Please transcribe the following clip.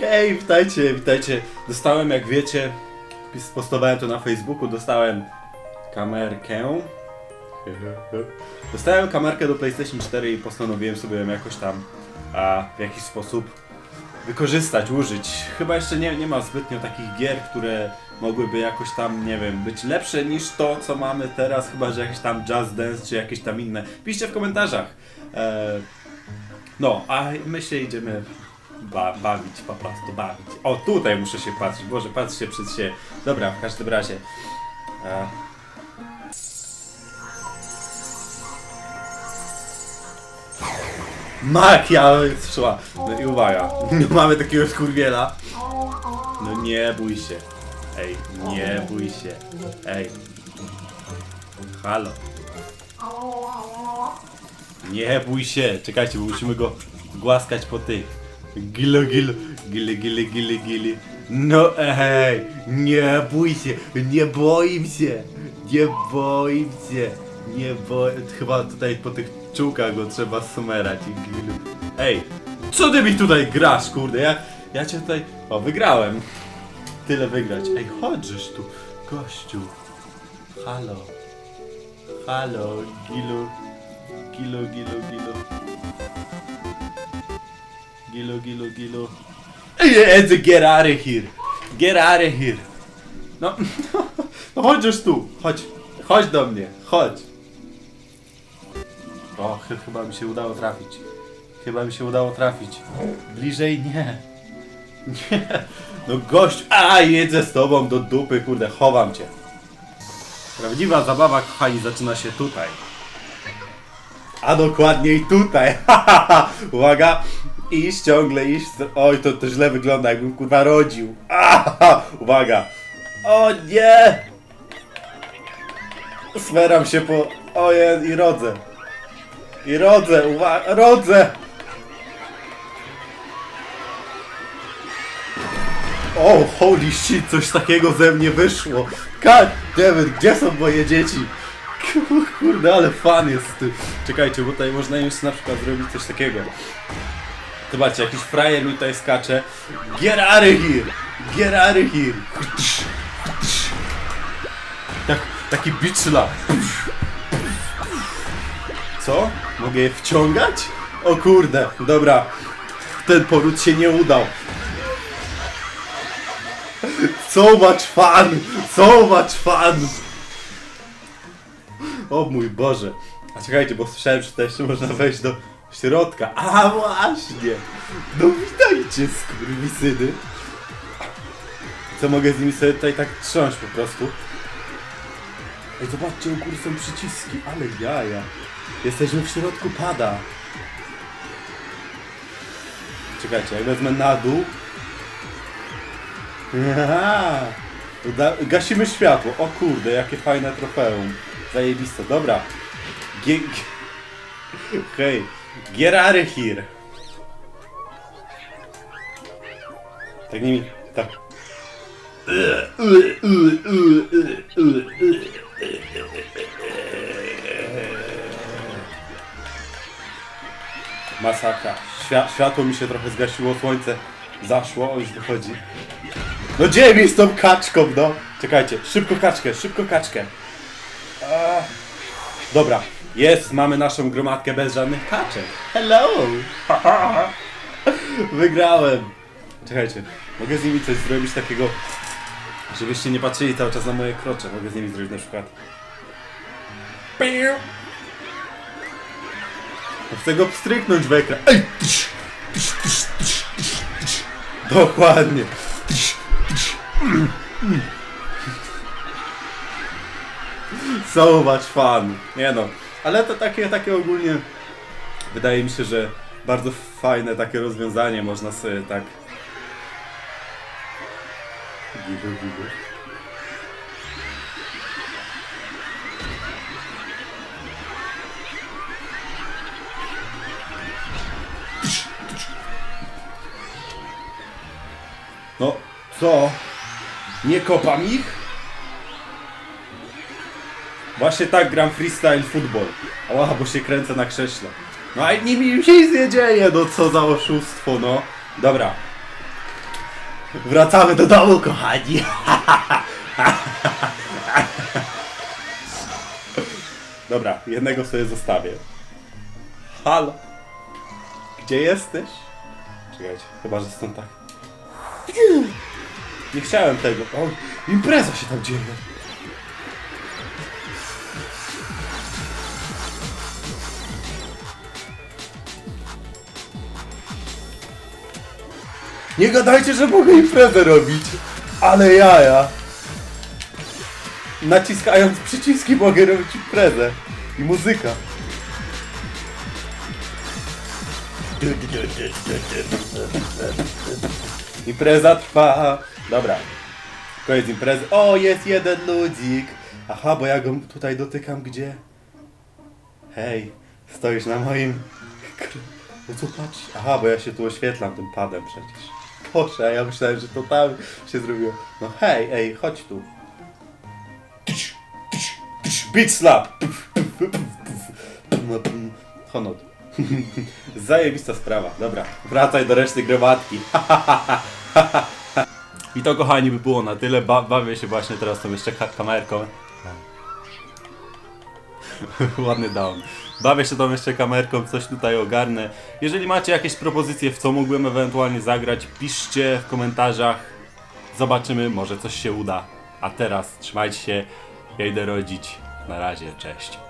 Hej, witajcie, witajcie. Dostałem, jak wiecie, postowałem to na Facebooku, dostałem kamerkę. Dostałem kamerkę do PlayStation 4 i postanowiłem sobie ją jakoś tam a, w jakiś sposób wykorzystać, użyć. Chyba jeszcze nie, nie ma zbytnio takich gier, które mogłyby jakoś tam, nie wiem, być lepsze niż to, co mamy teraz, chyba że jakieś tam Just Dance czy jakieś tam inne. Piszcie w komentarzach. E, no, a my się idziemy ba bawić, po prostu bawić. O, tutaj muszę się patrzeć. Boże, patrzcie przed się. Dobra, w każdym razie. E... Makia szła. No i uwaga. Mamy takiego skurwiela. No nie bój się. Ej, nie bój się. Ej. Halo. Nie bój się. Czekajcie, bo musimy go głaskać po tych. Gilo, gilo, gili, gili, gili, gili. No ej, nie bój się, nie się, nie się, nie boję. Chyba tutaj po tych czułkach go trzeba sumerać i gilu. Ej, co ty mi tutaj grasz, kurde? Ja, ja cię tutaj. O, wygrałem. Tyle wygrać. Ej, chodźesz tu, gościu. Halo. Halo, gilu. Gilu, gilu, gilu. Gilu, gilu, gilu. Ej, get out of here. Get out of here. No, no chodź tu. Chodź. Chodź do mnie. Chodź. O, ch chyba mi się udało trafić. Chyba mi się udało trafić. Bliżej nie. Nie. No gość, a jedzę z tobą do dupy, kurde, chowam cię. Prawdziwa zabawa, kochani, zaczyna się tutaj. A dokładniej tutaj. Uwaga. Iść ciągle, iść. Oj, to, to źle wygląda, jakbym kurwa rodził. Aha, uwaga. O nie! Smeram się po... Oje, i rodzę. I rodzę, uwaga, rodzę! O, holy shit, coś takiego ze mnie wyszło. God damn it, gdzie są moje dzieci? Kurde, ale fan jest ty. Czekajcie, bo tutaj można już na przykład zrobić coś takiego. Zobaczcie, jakiś frajer tutaj skacze. Get out of here! Get out of here! Tak, taki beach slap. Co? Mogę je wciągać? O kurde, dobra. Ten poród się nie udał. So much fun! So much fun! O mój Boże. A czekajcie, bo słyszałem, że tutaj jeszcze można wejść do środka. A właśnie! No witajcie, skurwysyny. Co mogę z nimi sobie tutaj tak trząść po prostu? Ej, zobaczcie, u góry są przyciski, ale jaja. Jesteśmy w środku pada. Czekajcie, jak wezmę na dół. Aha. Gasimy światło. O kurde, jakie fajne trofeum. Zajebiste, dobra. G- Hej, of here. Tak nimi, tak. Masakra. Świa- światło mi się trochę zgasiło, słońce zaszło, o już wychodzi. No gdzie mi z tą kaczką, no? Czekajcie, szybko kaczkę, szybko kaczkę. A, Dobra, jest, mamy naszą gromadkę bez żadnych kaczek. Hello! Wygrałem. Czekajcie, mogę z nimi coś zrobić takiego, żebyście nie patrzyli cały czas na moje krocze. Mogę z nimi zrobić na przykład... Chcę go pstryknąć w ekran. Ej! Dokładnie. So much fun. Nie no. Ale to takie, takie ogólnie wydaje mi się, że bardzo fajne takie rozwiązanie można sobie tak. No, co? Nie kopam ich? Właśnie tak gram freestyle football. Ała, bo się kręcę na krześle. No a nie mi się nic nie dzieje, no co za oszustwo, no. Dobra. Wracamy do domu, kochani. Dobra, jednego sobie zostawię. Halo? Gdzie jesteś? Czekajcie, chyba, że stąd tak. Nie chciałem tego. O, impreza się tam dzieje. Nie gadajcie, że mogę imprezę robić. Ale jaja. Naciskając przyciski mogę robić imprezę. I muzyka. Impreza trwa. Dobra. Koniec imprezy. O, jest jeden ludzik. Aha, bo ja go tutaj dotykam gdzie? Hej, stoisz na moim... No co patrz? Aha, bo ja się tu oświetlam tym padem przecież. Boże, ja myślałem, że to tam się zrobiło. No hej, ej, chodź tu. Beat slap! No, mm, Honor. Zajebista sprawa. Dobra, wracaj do reszty gromadki. I to kochani by było na tyle. Ba bawię się właśnie teraz tą jeszcze ka kamerką. Ładny down. Bawię się tą jeszcze kamerką, coś tutaj ogarnę. Jeżeli macie jakieś propozycje, w co mógłbym ewentualnie zagrać, piszcie w komentarzach. Zobaczymy, może coś się uda. A teraz trzymajcie się, ja idę rodzić. Na razie, cześć.